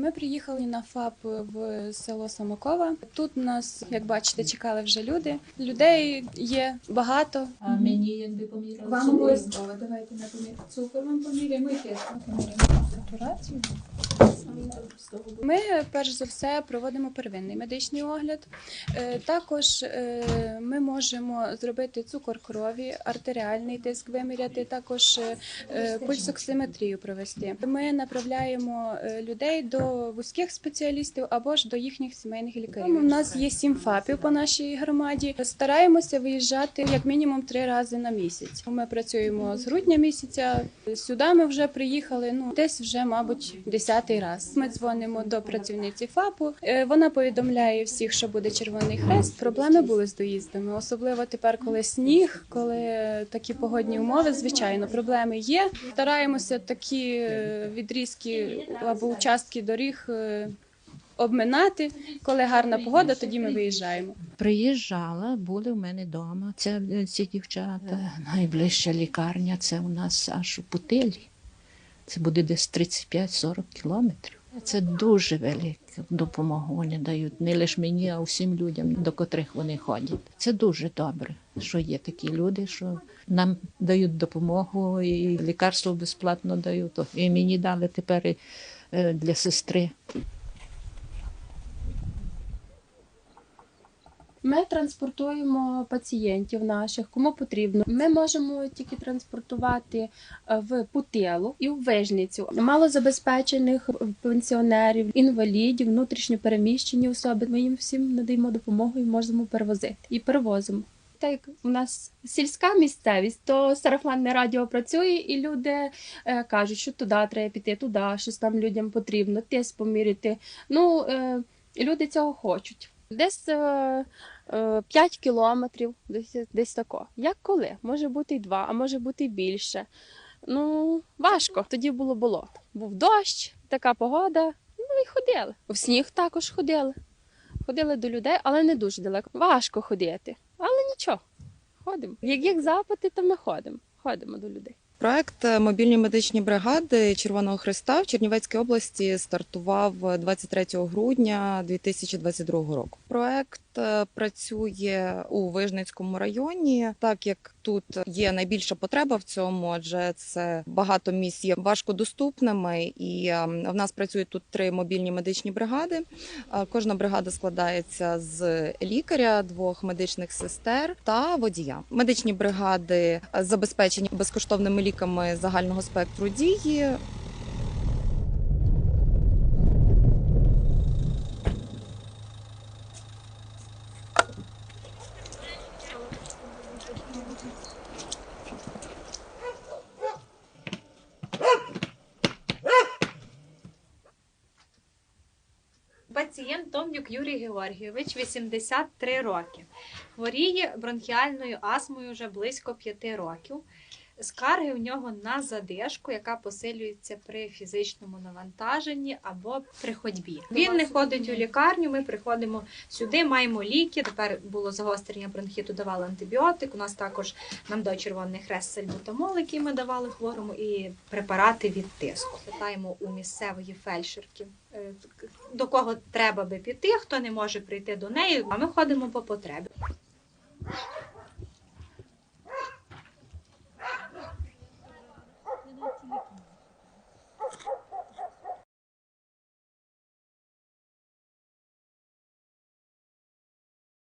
Ми приїхали на ФАП в село Самокова. Тут нас, як бачите, чекали вже люди. Людей є багато. А мені якби поміряли. Вам обов'язково давайте на помір. Цукор вам поміряємо і теж поміряємо. Сатурацію. Ми перш за все проводимо первинний медичний огляд. Е, Також е, ми можемо зробити цукор крові, артеріальний тиск виміряти, також е, е, пульсоксиметрію провести. Ми направляємо е, людей до вузьких спеціалістів або ж до їхніх сімейних лікарів. У нас є сім ФАПів по нашій громаді. Стараємося виїжджати як мінімум три рази на місяць. Ми працюємо з грудня місяця. Сюди ми вже приїхали. Ну десь вже, мабуть, десятий раз. Ми дзвонимо до працівниці ФАПу. Е, Вона повідомляє всіх, що буде червоний хрест. Проблеми були з доїздами, особливо тепер, коли сніг, коли такі погодні умови. Звичайно, проблеми є. Стараємося такі е, відрізки або участки доріг. е, Обминати, коли гарна погода, тоді ми виїжджаємо. Приїжджала, були в мене вдома. Це ці дівчата. Найближча лікарня це у нас аж у Путилі. Це буде десь 35-40 кілометрів. Це дуже велику допомогу вони дають. Не лише мені, а всім людям, до котрих вони ходять. Це дуже добре, що є такі люди, що нам дають допомогу і лікарство безплатно дають. І мені дали тепер е, для сестри. Ми транспортуємо пацієнтів наших, кому потрібно. Ми можемо тільки транспортувати е, в Путилу і в Вижницю. Малозабезпечених пенсіонерів, інвалідів, внутрішньопереміщені особи. Ми їм всім надаємо допомогу і можемо перевозити і перевозимо. Так як у нас сільська місцевість, то сарафанне радіо працює, і люди е, кажуть, що туди треба піти, туди, щось там людям потрібно, тиск поміряти. Ну, е, люди цього хочуть. Десь 5 кілометрів, десь, десь тако. Як коли? Може бути й 2, а може бути й більше. Ну, важко. Тоді було болото. Був дощ, така погода, ну і ходили. В сніг також ходили. Ходили до людей, але не дуже далеко. Важко ходити. Але нічого, ходимо. Як, як запити, то ми ходимо. Ходимо до людей. Проект мобільні медичні бригади Червоного Христа в Чернівецькій області стартував 23 грудня 2022 року. Проект е, працює у Вижницькому районі, так як тут є найбільша потреба в цьому, адже це багато місць є важкодоступними, і е, в нас працюють тут три мобільні медичні бригади. Е, Кожна бригада складається з лікаря, двох медичних сестер та водія. Медичні бригади забезпечені безкоштовними ліками загального спектру дії. Пацієнт Томнюк Юрій Георгійович, 83 роки. Хворіє бронхіальною астмою вже близько 5 років. Скарги у нього на задишку, яка посилюється при фізичному навантаженні або при ходьбі. Він не ходить у лікарню. Ми приходимо сюди, маємо ліки. Тепер було загострення бронхіту, давали антибіотик. У нас також нам дав червоний хрест сальбутамол, який ми давали хворому, і препарати від тиску. Питаємо у місцевої фельдшерки, е, до кого треба би піти, хто не може прийти до неї. А ми ходимо по потребі.